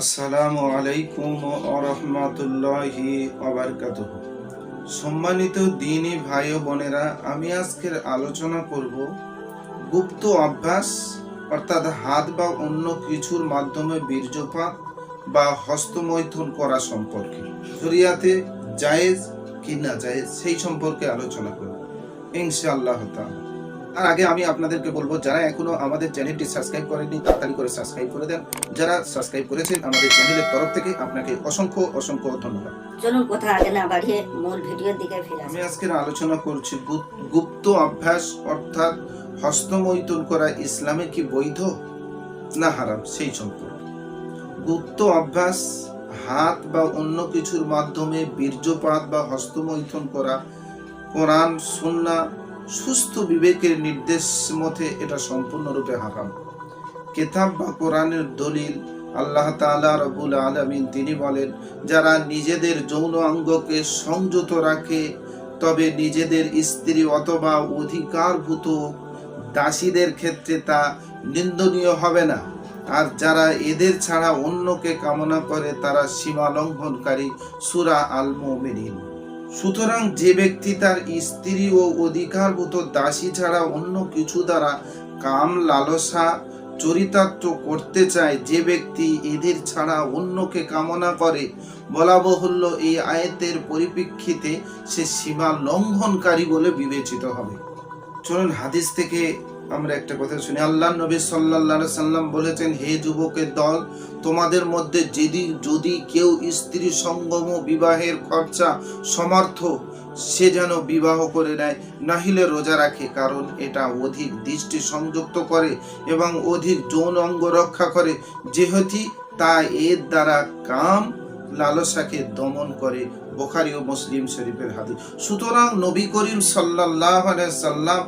আসসালামু আলাইকুম আরহামাতুল্লাহি আবরকাত সম্মানিত দিনী ভাই ও বোনেরা, আমি আজকের আলোচনা করব গুপ্ত অভ্যাস, অর্থাৎ হাত বা অন্য কিছুর মাধ্যমে বীর্যপাত বা হস্তমৈথুন করা সম্পর্কে। শরিয়াতে জায়েজ কি না জায়েজ সেই সম্পর্কে আলোচনা করব, ইনশাআল্লাহ তাআলা। আর আগে আমি আপনাদেরকে বলব যারা এখনও আমাদের চ্যানেলটি সাবস্ক্রাইব করেননি তাড়াতাড়ি করে সাবস্ক্রাইব করে দেন। যারা সাবস্ক্রাইব করেছেন আমাদের চ্যানেলের তরফ থেকে আপনাকে অসংখ্য অসংখ্য ধন্যবাদ। চলুন কথা আগে না বাড়িয়ে মূল ভিডিওর দিকে ফিরে আমি আসি আজকের আলোচনা করছি গুপ্ত অভ্যাস অর্থাৎ হস্তমৈথুন করা ইসলামে কি বৈধ না হারাম? সেই সম্পর্কে। গুপ্ত অভ্যাস হাত বা অন্য কিছুর মাধ্যমে বীর্যপাত বা হস্তমৈথুন করা কোরআন সুন্না সুস্থ বিবেকের নির্দেশ মতে এটা সম্পূর্ণরূপে হারাম। কেতাব বা কোরআনের দলিল আল্লাহ তাআলা রবুল আলমিন তিনি বলেন, যারা নিজেদের যৌন অঙ্গকে সংযত রাখে, তবে নিজেদের স্ত্রী অথবা অধিকারভূত দাসীদের ক্ষেত্রে তা নিন্দনীয় হবে না। আর যারা এদের ছাড়া অন্যকে কামনা করে, তারা সীমা লঙ্ঘনকারী সুরা আল মুমিনিন সুতরাং যে ব্যক্তি তার স্ত্রী ও অধিকারভূত দাসী ছাড়া অন্য কিছু দ্বারা কাম লালসা চরিতার্থ করতে চায়, যে ব্যক্তি এদের ছাড়া অন্যকে কামনা করে, বলা বাহুল্য এই আয়াতের পরিপ্রেক্ষিতে সে সীমা লঙ্ঘনকারী বলে বিবেচিত হবে। চলুন হাদিস থেকে আমরা একটা কথা শুনি। আল্লাহ নবী সাল্লাল্লাহু সাল্লাম বলেছেন, হে যুবকের দল, তোমাদের মধ্যে যদি যদি কেউ স্ত্রী সঙ্গম বিবাহের খরচা সমর্থ, সে যেন বিবাহ করে নেয়, নাহিলে রোজা রাখে, কারণ এটা অধিক দৃষ্টি সংযুক্ত করে এবং অধিক যৌন অঙ্গ রক্ষা করে। যেহেতু তা এর দ্বারা কাম লালসাকে দমন করে। বোখারি ও মুসলিম শরীফের হাদিস। সুতরাং নবী করিম আলাইহি সাল্লাম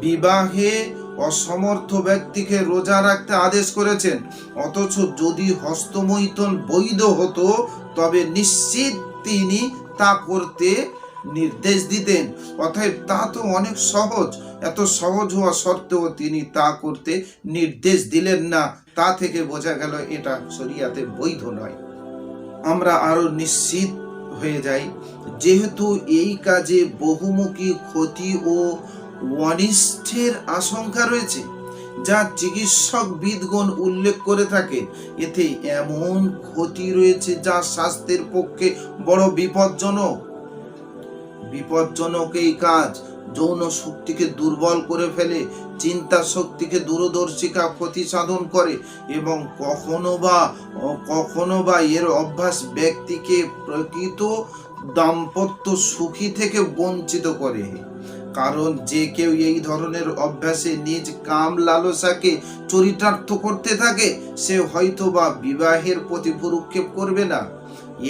বিবাহে অসমর্থ ব্যক্তিকে রোজা রাখতে আদেশ করেছেন। অথচ যদি হস্তমৈথুন বৈধ হতো, তবে নিশ্চিত তিনি তা করতে নির্দেশ দিতেন। অতএব তা তো অনেক সহজ। এত সহজ হওয়া সত্ত্বেও তিনি তা করতে নির্দেশ দিলেন না। তা থেকে বোঝা গেল এটা শরিয়াতে বৈধ নয়। আমরা আরও নিশ্চিত হয়ে যাই। যেহেতু এই কাজে বহুমুখী ক্ষতি ও অনিষ্টের আশঙ্কা রয়েছে, যা চিকিৎসক বিদগণ উল্লেখ করে থাকে এতে এমন ক্ষতি রয়েছে যা স্বাস্থ্যের পক্ষে বড় বিপজ্জনক। বিপজ্জনক এই কাজ, যৌন শক্তিকে দুর্বল করে ফেলে, চিন্তা শক্তিকে দূরদর্শিকা ক্ষতি সাধন করে এবং কখনো বা কখনো বা এর অভ্যাস ব্যক্তিকে প্রকৃত দাম্পত্য সুখী থেকে বঞ্চিত করে। কারণ যে কেউ এই ধরনের অভ্যাসে নিজ কাম লালসাকে চরিতার্থ করতে থাকে, সে হয়তো বা বিবাহের প্রতি ভুরুক্ষেপ করবে না।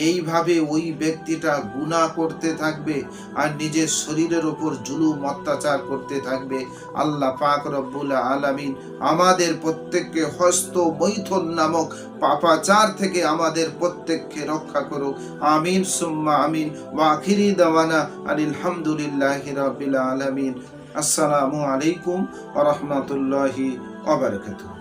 এইভাবে ওই ব্যক্তিটা গুনাহ করতে থাকবে আর নিজের শরীরের ওপর জুলুম, অত্যাচার করতে থাকবে। আল্লাহ পাক রব্বুল আলামিন আমাদের প্রত্যেককে হস্ত মৈথুন নামক পাপাচার থেকে আমাদের প্রত্যেককে রক্ষা করুক। আমিন, সুম্মা আমিন ওয়াখিরি দাওয়ানা আলহামদুলিল্লাহি রাব্বিল আলামিন। আসসালামু আলাইকুম ওয়া রাহমাতুল্লাহি ওয়া বারাকাতুহু।